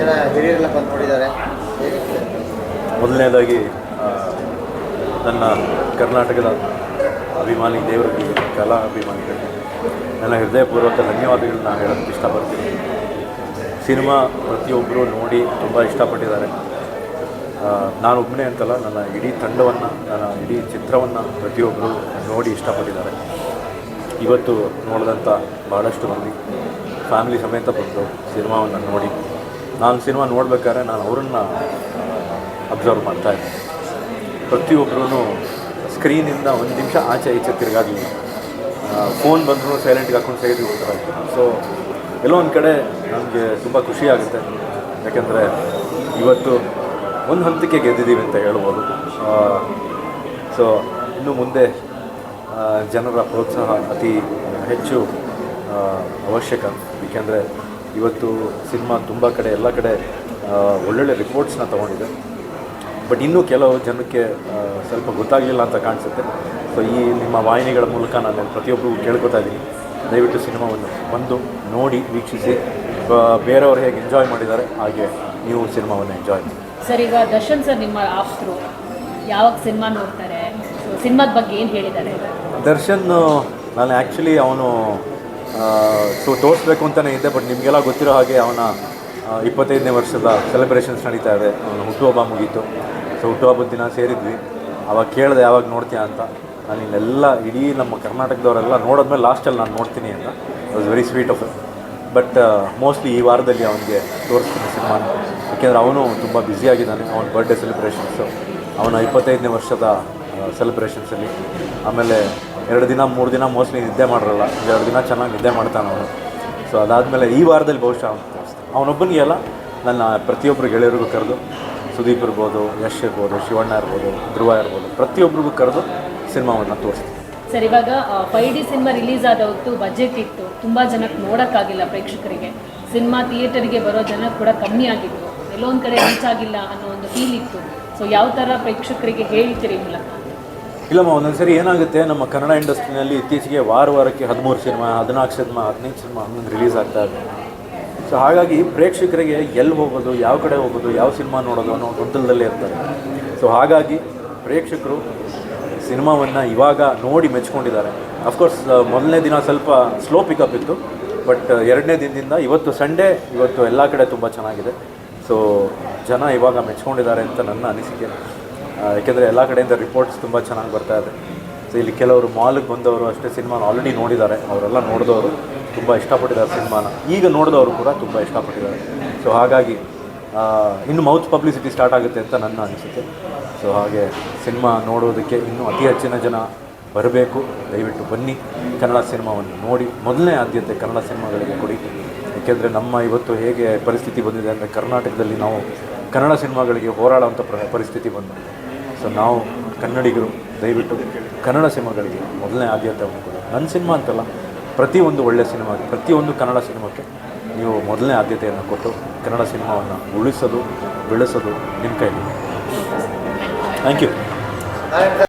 ಜನ ಹಿರಿಯರೆಲ್ಲ ಬಂದು ನೋಡಿದ್ದಾರೆ. ಮೊದಲನೇದಾಗಿ ನನ್ನ ಕರ್ನಾಟಕದ ಅಭಿಮಾನಿ, ದೇವರಿಗೆ ಕಲಾ ಅಭಿಮಾನಿಗಳಿಗೆ ನನ್ನ ಹೃದಯಪೂರ್ವಕ ಧನ್ಯವಾದಗಳನ್ನ ಹೇಳೋಕ್ಕೆ ಇಷ್ಟಪಡ್ತೀನಿ. ಸಿನಿಮಾ ಪ್ರತಿಯೊಬ್ಬರು ನೋಡಿ ತುಂಬ ಇಷ್ಟಪಟ್ಟಿದ್ದಾರೆ. ನಾನು ಒಬ್ಬನೇ ಅಂತಲ್ಲ, ನನ್ನ ಇಡೀ ತಂಡವನ್ನು, ನನ್ನ ಇಡೀ ಚಿತ್ರವನ್ನು ಪ್ರತಿಯೊಬ್ಬರು ನೋಡಿ ಇಷ್ಟಪಟ್ಟಿದ್ದಾರೆ. ಇವತ್ತು ನೋಡಿದಂಥ ಭಾಳಷ್ಟು ಮಂದಿ ಫ್ಯಾಮಿಲಿ ಸಮೇತ ಬಂದು ಸಿನಿಮಾವನ್ನು ನೋಡಿ ನಾನು ಸಿನಿಮಾ ನೋಡ್ಬೇಕಾದ್ರೆ ನಾನು ಅವರನ್ನು ಅಬ್ಸರ್ವ್ ಮಾಡ್ತಾ ಇದ್ದೆ. ಪ್ರತಿಯೊಬ್ಬರೂ ಸ್ಕ್ರೀನಿಂದ ಒಂದು ನಿಮಿಷ ಆಚೆ ಈಚೆ ತಿರುಗಾಗಲಿ ಫೋನ್ ಬಂದರೂ ಸೈಲೆಂಟ್ಗೆ ಹಾಕೊಂಡು ಸೈಡ್ಗೆ ಹೋಗ್ತಾರೆ ಸೊ ಎಲ್ಲೋ ಒಂದು ಕಡೆ ನನಗೆ ತುಂಬ ಖುಷಿ ಆಗುತ್ತೆ. ಯಾಕೆಂದರೆ ಇವತ್ತು ಒಂದು ಹಂತಕ್ಕೆ ಗೆದ್ದಿದ್ದೀವಿ ಅಂತ ಹೇಳ್ಬೋದು. ಸೊ ಇನ್ನು ಮುಂದೆ ಜನರ ಪ್ರೋತ್ಸಾಹ ಅತಿ ಹೆಚ್ಚು ಅವಶ್ಯಕ. ಏಕೆಂದರೆ ಇವತ್ತು ಸಿನಿಮಾ ತುಂಬ ಕಡೆ ಎಲ್ಲ ಕಡೆ ಒಳ್ಳೊಳ್ಳೆ ರಿಪೋರ್ಟ್ಸ್ನ ತೊಗೊಂಡಿದೆ. ಬಟ್ ಇನ್ನೂ ಕೆಲವು ಜನಕ್ಕೆ ಸ್ವಲ್ಪ ಗೊತ್ತಾಗಲಿಲ್ಲ ಅಂತ ಕಾಣಿಸುತ್ತೆ. ಸೊ ಈ ನಿಮ್ಮ ವಾಹಿನಿಗಳ ಮೂಲಕ ನಾನು ಪ್ರತಿಯೊಬ್ಬರಿಗೂ ಕೇಳ್ಕೊತಾ ಇದ್ದೀನಿ. ದಯವಿಟ್ಟು ಸಿನಿಮಾವನ್ನು ಬಂದು ನೋಡಿ ವೀಕ್ಷಿಸಿ. ಬೇರೆಯವರು ಹೇಗೆ ಎಂಜಾಯ್ ಮಾಡಿದ್ದಾರೆ ಹಾಗೆ ನೀವು ಸಿನಿಮಾವನ್ನು ಎಂಜಾಯ್ ಮಾಡಿ. ಸರ್ ಈಗ ದರ್ಶನ್ ಸರ್ ನಿಮ್ಮ ಆಪ್ತರು ಯಾವಾಗ ಸಿನಿಮಾ ನೋಡ್ತಾರೆ? ಸಿನಿಮಾದ ಬಗ್ಗೆ ಏನು ಹೇಳಿದ್ದಾರೆ? ದರ್ಶನ್ ನಾನು ಆ್ಯಕ್ಚುಲಿ ಅವನು ಸೊ ತೋರಿಸ್ಬೇಕು ಅಂತಲೇ ಇದೆ ಬಟ್ ನಿಮಗೆಲ್ಲ ಗೊತ್ತಿರೋ ಹಾಗೆ ಅವನ ಇಪ್ಪತ್ತೈದನೇ ವರ್ಷದ ಸೆಲೆಬ್ರೇಷನ್ಸ್ ನಡೀತಾ ಇದೆ. ಅವನ ಹುಟ್ಟುಹಬ್ಬ ಮುಗೀತು. ಸೊ ಹುಟ್ಟುಹಬ್ಬದ ದಿನ ಸೇರಿದ್ವಿ. ಅವಾಗ ಕೇಳಿದೆ, ಯಾವಾಗ ನೋಡ್ತೀಯ ಅಂತ? ನಾನು ಇಲ್ಲೆಲ್ಲ ಇಡೀ ನಮ್ಮ ಕರ್ನಾಟಕದವರೆಲ್ಲ ನೋಡಿದ್ಮೇಲೆ ಲಾಸ್ಟಲ್ಲಿ ನಾನು ನೋಡ್ತೀನಿ ಅಂತ. Was very sweet of but mostly ಈ ವಾರದಲ್ಲಿ ಅವನಿಗೆ ತೋರಿಸ್ತೀನಿ ಸಿನಿಮಾನ ಯಾಕೆಂದರೆ ಅವನು ತುಂಬ ಬ್ಯುಸಿಯಾಗಿದ್ದಾನೆ ಅವನ ಬರ್ಡೇ ಸೆಲೆಬ್ರೇಷನ್ಸು ಅವನ ಇಪ್ಪತ್ತೈದನೇ ವರ್ಷದ ಸೆಲೆಬ್ರೇಷನ್ಸಲ್ಲಿ ಆಮೇಲೆ ಎರಡು ದಿನ, ಮೂರು ದಿನ ಮೋಸ್ಟ್ಲಿ ನಿದ್ದೆ ಮಾಡಿರಲ್ಲ. ಎರಡು ದಿನ ಚೆನ್ನಾಗಿ ನಿದ್ದೆ ಮಾಡ್ತಾನೆ ಅವನು. ಸೊ ಅದಾದಮೇಲೆ ಈ ವಾರದಲ್ಲಿ ಬಹುಶಃ ಅವನು ಅವನೊಬ್ಬನಿಗೆ ಅಲ್ಲ, ನನ್ನ ಪ್ರತಿಯೊಬ್ಬರು ಗೆಳೆಯರಿಗೂ ಕರೆದು, ಸುದೀಪ್ ಇರ್ಬೋದು, ಯಶ್ ಇರ್ಬೋದು, ಶಿವಣ್ಣ ಇರ್ಬೋದು, ಧ್ರುವ ಇರ್ಬೋದು ಪ್ರತಿಯೊಬ್ಬರಿಗೂ ಕರೆದು ಸಿನಿಮಾವನ್ನು ತೋರಿಸ್ತೀನಿ. ಸರ್, ಇವಾಗ ಫೈವ್ ಡಿ ಸಿನಿಮಾ ರಿಲೀಸ್ ಆದ ಹೊತ್ತು ಬಜೆಟ್ ಇತ್ತು. ತುಂಬ ಜನಕ್ಕೆ ನೋಡೋಕ್ಕಾಗಿಲ್ಲ ಪ್ರೇಕ್ಷಕರಿಗೆ. ಸಿನಿಮಾ ಥಿಯೇಟರ್ಗೆ ಬರೋ ಜನ ಕೂಡ ಕಮ್ಮಿ ಆಗಿತ್ತು. ಎಲ್ಲೊಂದು ಕಡೆ ರೀಚ್ ಆಗಿಲ್ಲ ಅನ್ನೋ ಒಂದು ಫೀಲ್ ಇತ್ತು. ಸೊ ಯಾವ ಥರ ಪ್ರೇಕ್ಷಕರಿಗೆ ಹೇಳ್ತೀರಿ ಮೂಲಕ? ಇಲ್ಲಮ್ಮ ಒಂದೊಂದು ಸರಿ ಏನಾಗುತ್ತೆ, ನಮ್ಮ ಕನ್ನಡ ಇಂಡಸ್ಟ್ರಿನಲ್ಲಿ ಇತ್ತೀಚೆಗೆ ವಾರ ವಾರಕ್ಕೆ ಹದಿಮೂರು ಸಿನಿಮಾ, ಹದಿನಾಲ್ಕು ಸಿನಿಮಾ, ಹದಿನೈದು ಸಿನಿಮಾ ಹನ್ನೊಂದು ರಿಲೀಸ್ ಆಗ್ತಾ ಇದೆ. ಸೊ ಹಾಗಾಗಿ ಪ್ರೇಕ್ಷಕರಿಗೆ ಎಲ್ಲಿ ಹೋಗೋದು, ಯಾವ ಕಡೆ ಹೋಗೋದು, ಯಾವ ಸಿನಿಮಾ ನೋಡೋದು ಅನ್ನೋ ಗೊಂದಲದಲ್ಲೇ ಇರ್ತಾರೆ. ಸೊ ಹಾಗಾಗಿ ಪ್ರೇಕ್ಷಕರು ಸಿನಿಮಾವನ್ನು ಇವಾಗ ನೋಡಿ ಮೆಚ್ಕೊಂಡಿದ್ದಾರೆ. ಅಫ್ಕೋರ್ಸ್ ಮೊದಲನೇ ದಿನ ಸ್ವಲ್ಪ ಸ್ಲೋ ಪಿಕಪ್ ಇತ್ತು ಬಟ್ ಎರಡನೇ ದಿನದಿಂದ ಇವತ್ತು ಸಂಡೇ ಇವತ್ತು ಎಲ್ಲ ಕಡೆ ತುಂಬ ಚೆನ್ನಾಗಿದೆ. ಸೊ ಜನ ಇವಾಗ ಮೆಚ್ಕೊಂಡಿದ್ದಾರೆ ಅಂತ ನನ್ನ ಅನಿಸಿಕೆ. ಯಾಕೆಂದರೆ ಎಲ್ಲ ಕಡೆಯಿಂದ ರಿಪೋರ್ಟ್ಸ್ ತುಂಬ ಚೆನ್ನಾಗಿ ಬರ್ತಾ ಇದೆ. ಸೊ ಇಲ್ಲಿ ಕೆಲವರು ಮಾಲ್ಗೆ ಬಂದವರು ಅಷ್ಟೇ ಸಿನಿಮಾನ ಆಲ್ರೆಡಿ ನೋಡಿದ್ದಾರೆ. ಅವರೆಲ್ಲ ನೋಡಿದವರು ತುಂಬ ಇಷ್ಟಪಟ್ಟಿದ್ದಾರೆ ಸಿನಿಮಾನ ಈಗ ನೋಡಿದವರು ಕೂಡ ತುಂಬ ಇಷ್ಟಪಟ್ಟಿದ್ದಾರೆ. ಸೊ ಹಾಗಾಗಿ ಇನ್ನು ಮೌತ್ ಪಬ್ಲಿಸಿಟಿ ಸ್ಟಾರ್ಟ್ ಆಗುತ್ತೆ ಅಂತ ನನ್ನ ಅನಿಸುತ್ತೆ ಸೊ ಹಾಗೆ ಸಿನಿಮಾ ನೋಡೋದಕ್ಕೆ ಇನ್ನೂ ಅತಿ ಹೆಚ್ಚಿನ ಜನ ಬರಬೇಕು. ದಯವಿಟ್ಟು ಬನ್ನಿ. ಕನ್ನಡ ಸಿನಿಮಾವನ್ನು ನೋಡಿ. ಮೊದಲನೇ ಆದ್ಯತೆ ಕನ್ನಡ ಸಿನಿಮಾಗಳಿಗೆ ಕೊಡಿ. ಏಕೆಂದರೆ ನಮ್ಮ ಇವತ್ತು ಹೇಗೆ ಪರಿಸ್ಥಿತಿ ಬಂದಿದೆ ಅಂದರೆ ಕರ್ನಾಟಕದಲ್ಲಿ ನಾವು ಕನ್ನಡ ಸಿನಿಮಾಗಳಿಗೆ ಹೋರಾಡುವಂಥ ಪ್ರ, ಪರಿಸ್ಥಿತಿ ಬಂದಿದೆ. ಸೊ ನಾವು ಕನ್ನಡಿಗರು, ದಯವಿಟ್ಟು ಕನ್ನಡ ಸಿನಿಮಾಗಳಿಗೆ ಮೊದಲನೇ ಆದ್ಯತೆಯನ್ನು ಕೊಡಿ ನನ್ನ ಸಿನಿಮಾ ಅಂತಲ್ಲ ಪ್ರತಿಯೊಂದು ಒಳ್ಳೆಯ ಸಿನಿಮಾಗೆ ಪ್ರತಿಯೊಂದು ಕನ್ನಡ ಸಿನಿಮಾಕ್ಕೆ ನೀವು ಮೊದಲನೇ ಆದ್ಯತೆಯನ್ನು ಕೊಟ್ಟು ಕನ್ನಡ ಸಿನಿಮಾವನ್ನು ಉಳಿಸೋದು, ಬೆಳೆಸೋದು ನಿಮ್ಮ ಕೈಲಿ. Thank you